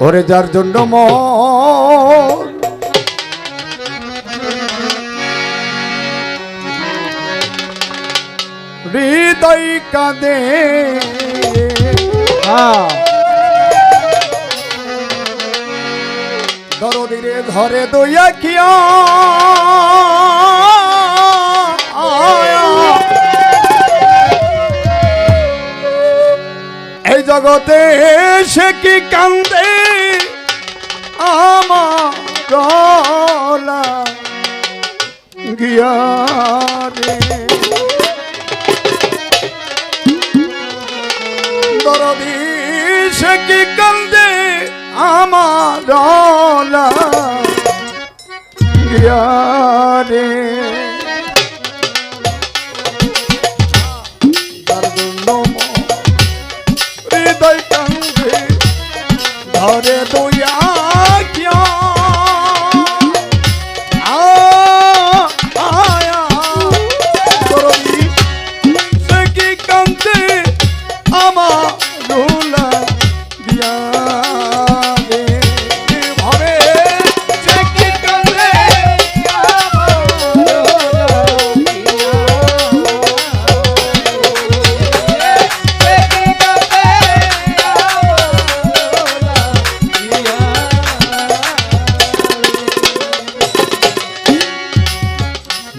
ওরে যার জন্য ম হৃদয় কাঁদে। হ্যাঁ। ধরণীরে ধরে দইয়া কিয়া। এই জগতে সে কি কান্দে? গিয়া রে। দরদি সে কি কান্দে আমার গিয়া রে।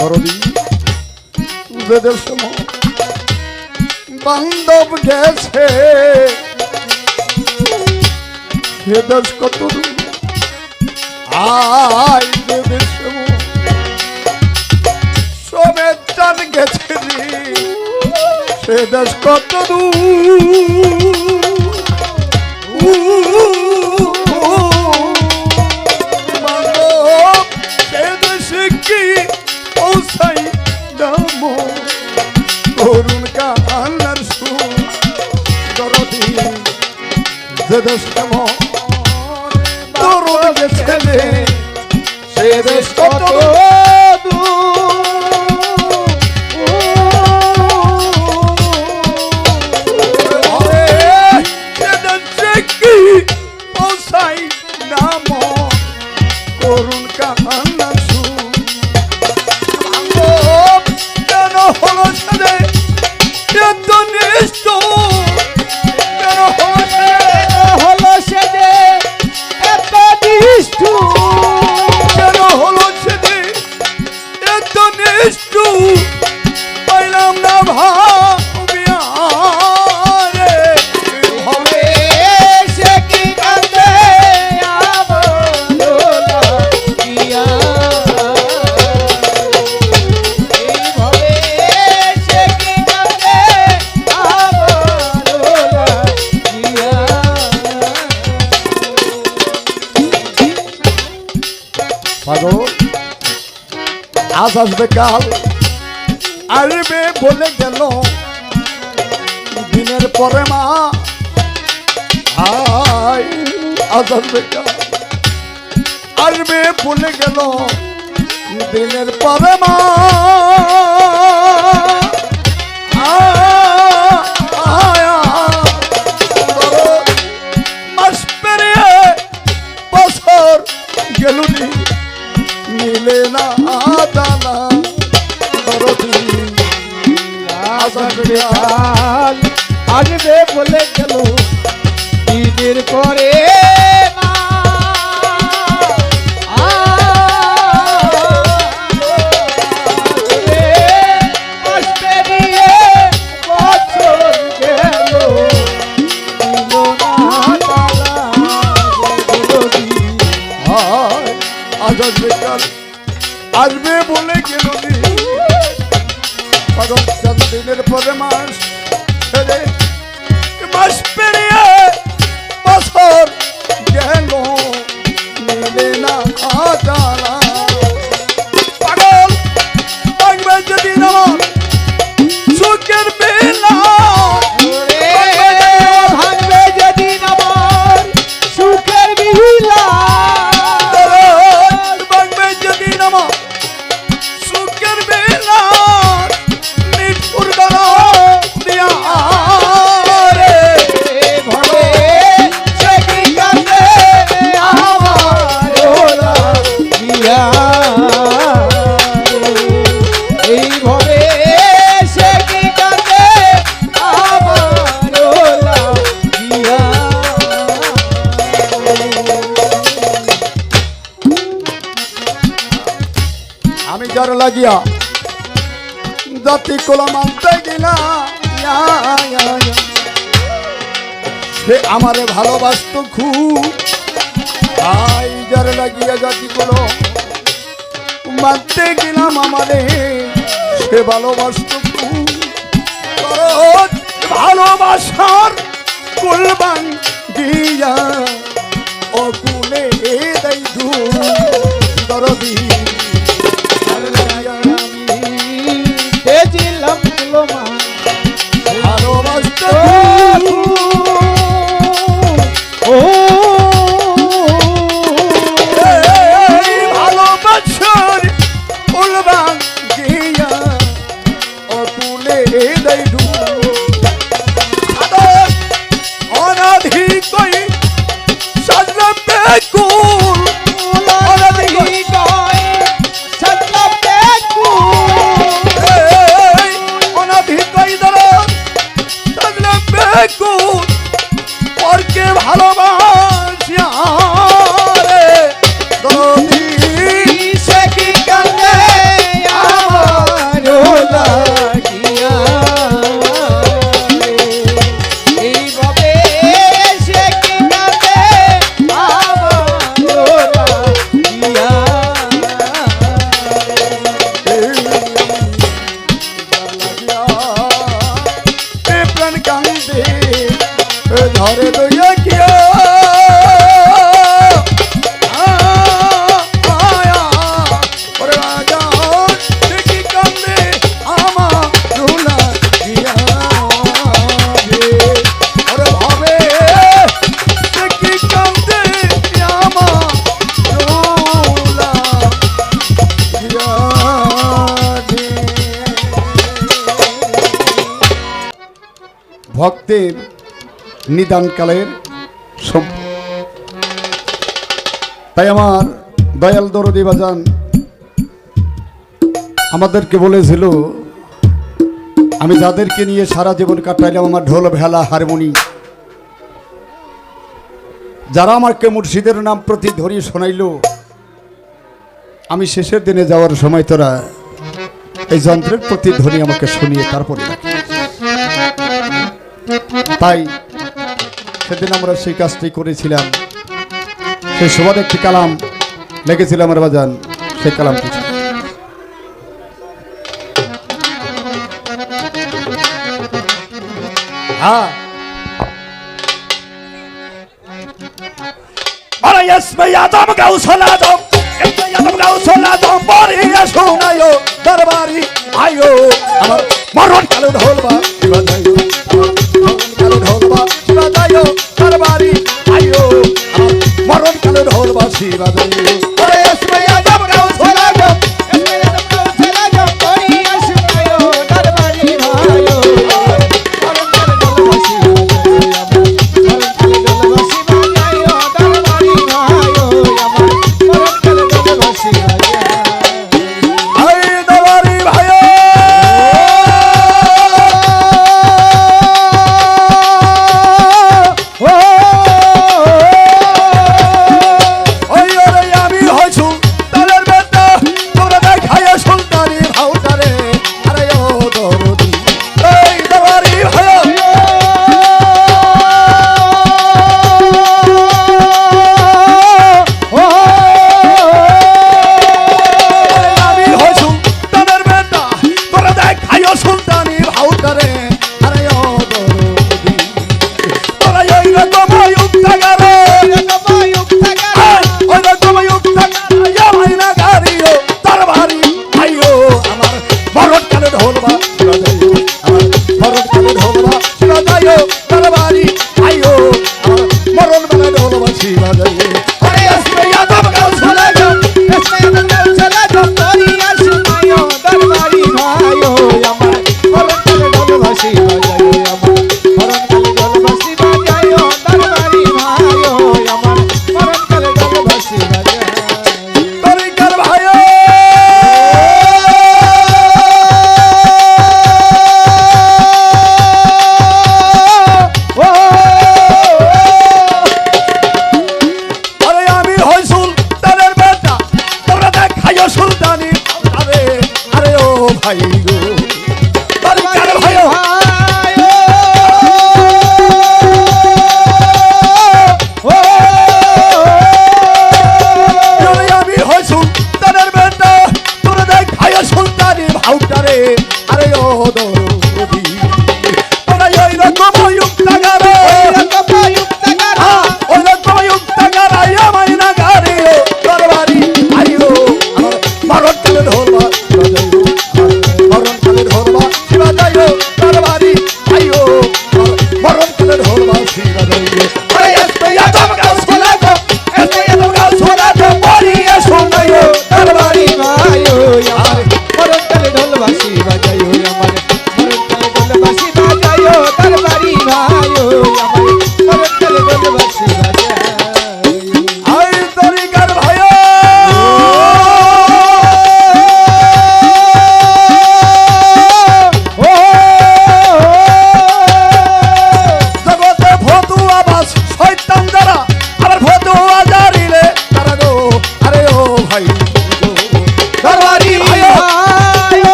ধরবি? বেদের সময় বান্ধব গেছে। সে দেশ কত আয় বেদের সময়। সবের গেছে সে দেশ কত দূর? মাস আসবে কাল। আসবে বলে গেল। দিনের পরে মা। হাই আসবে কাল। আসবে বলে গেল। দিনের পরে মা। Let's go. লাগিয়া জাতি কোলা মানতে গেলা। সে আমারে ভালোবাসত খুব। ভাই যার লাগিয়া জাতি কোলো মানতে গেলাম আমারে, সে ভালোবাসত খুব। ভালোবাসার কুলবান দিয়া। Ay, cool. ভক্তের নিদানকালের তাই আমার দয়াল দরদি বাজান আমাদেরকে বলেছিল, আমি যাদেরকে নিয়ে সারা জীবন কাটাইলাম আমার ঢোল ভেলা হারমোনি, যারা আমাকে মুর্শিদের নাম প্রতিধ্বনি শোনাইল, আমি শেষের দিনে যাওয়ার সময় তোরা এই যন্ত্রের প্রতিধ্বনি আমাকে শুনিয়ে তারপরে রাখি তাই সেদিন আমরা সেই কাজটি করেছিলাম। সেই সময় একটি কালাম লেগেছিলাম আমার বাজান, সেই কালামটি। ছিল। হ্যাঁ আয়ো, আমার মরণ কালো শিবাজায়ো মরণ ঢোল বাসি বাজাইও দরবারি আয়ো আমার মরণ কালো ঢোলবা শিবাজায়ো